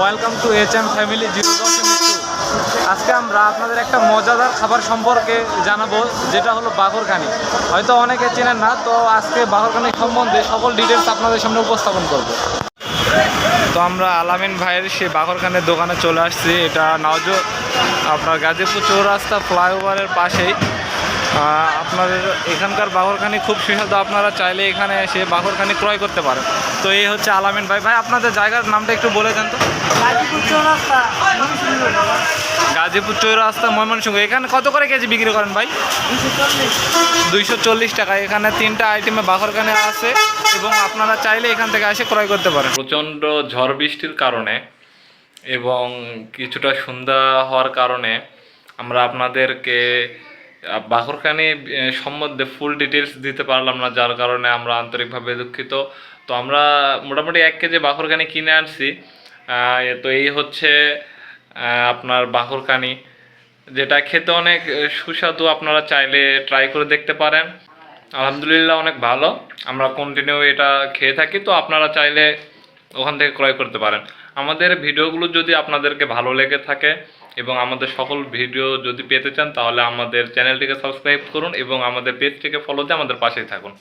Welcome to H M family zero আজকে আমরা আপনাদের একটা মজাদার খাবার সম্পর্কে জানাব, যেটা হলো বাঘরকানি হয়তো অনেকে চেনেন না, তো আজকে বাঘরকানি সম্বন্ধে সকল ডিটেলস আপনাদের সামনে উপস্থাপন করব। তো আমরা আলামিন ভাইয়ের সেই বাঘরকানের দোকানে চলে আসছি। এটা নওজ, আপনার গাজীপুর চৌরাস্তা ফ্লাইওভারের পাশেই। আপনাদের এখানকার বাঘরখানি খুব সুস্বাদু। আপনারা চাইলে এখানে এসে বাঘরখানি ক্রয় করতে পারেন। তো এই হচ্ছে আলামিন ভাই। ভাই আপনাদের জায়গার নামটা একটু বলে দেন তো। গাজীপুর গাজীপুর চৌরাস্তা ময়মনসিংহ। এখানে কত করে কেজি বিক্রি করেন ভাই? দুইশো চল্লিশ টাকা। এখানে তিনটা আইটেমে বাঘরখানে আছে এবং আপনারা চাইলে এখান থেকে এসে ক্রয় করতে পারেন। প্রচণ্ড ঝড় বৃষ্টির কারণে এবং কিছুটা সন্ধ্যা হওয়ার কারণে আমরা আপনাদেরকে আহ, বাঘরখানি সম্বন্ধে ফুল ডিটেলস দিতে পারলাম না যার কারণে আমরা আন্তরিকভাবে দুঃখিত। তো আমরা মোটামুটি এক কেজি বাঘরখানি কিনে আনছি। তো এই হচ্ছে আপনার বাঘরখানি যেটা খেতে অনেক সুস্বাদু আপনারা চাইলে ট্রাই করে দেখতে পারেন। আলহামদুলিল্লাহ অনেক ভালো। আমরা কন্টিনিউ এটা খেয়ে থাকি। তো আপনারা চাইলে ওখান থেকে ক্রয় করতে পারেন। আমাদের ভিডিওগুলো যদি আপনাদেরকে ভালো লেগে থাকে এবং আমাদের সকল ভিডিও যদি পেতে চান, তাহলে আমাদের চ্যানেলটিকে সাবস্ক্রাইব করুন এবং আমাদের পেজটিকে ফলো দিয়ে আমাদের পাশেই থাকুন।